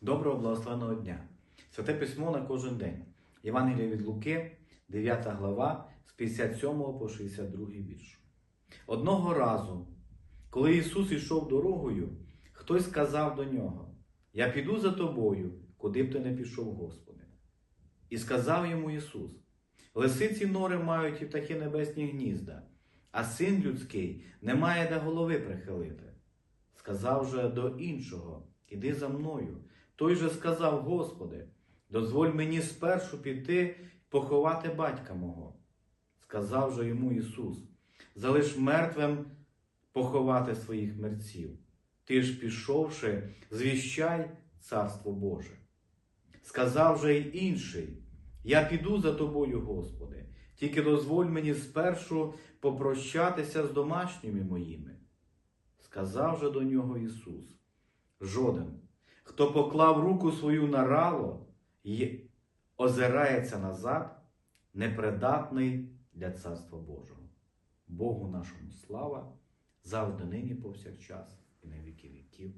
Доброго благословеного дня! Святе письмо на кожен день. Євангелія від Луки, 9 глава, з 57 по 62 вірш. Одного разу, коли Ісус ішов дорогою, хтось сказав до нього: Я піду за тобою, куди б ти не пішов, Господи. І сказав йому Ісус: Лисиці нори мають і птахи небесні гнізда, а син людський не має де голови прихилити. Сказав же до іншого: Іди за мною. Той же сказав: Господи, дозволь мені спершу піти поховати батька мого. Сказав же йому Ісус: Залиш мертвим поховати своїх мерців. Ти ж, пішовши, звіщай Царство Боже. Сказав же й інший: Я піду за тобою, Господи, тільки дозволь мені спершу попрощатися з домашніми моїми. Сказав же до нього Ісус: Жоден, хто поклав руку свою на рало і озирається назад, непридатний для Царства Божого. Богу нашому слава, завжди нині повсякчас і на віки віків.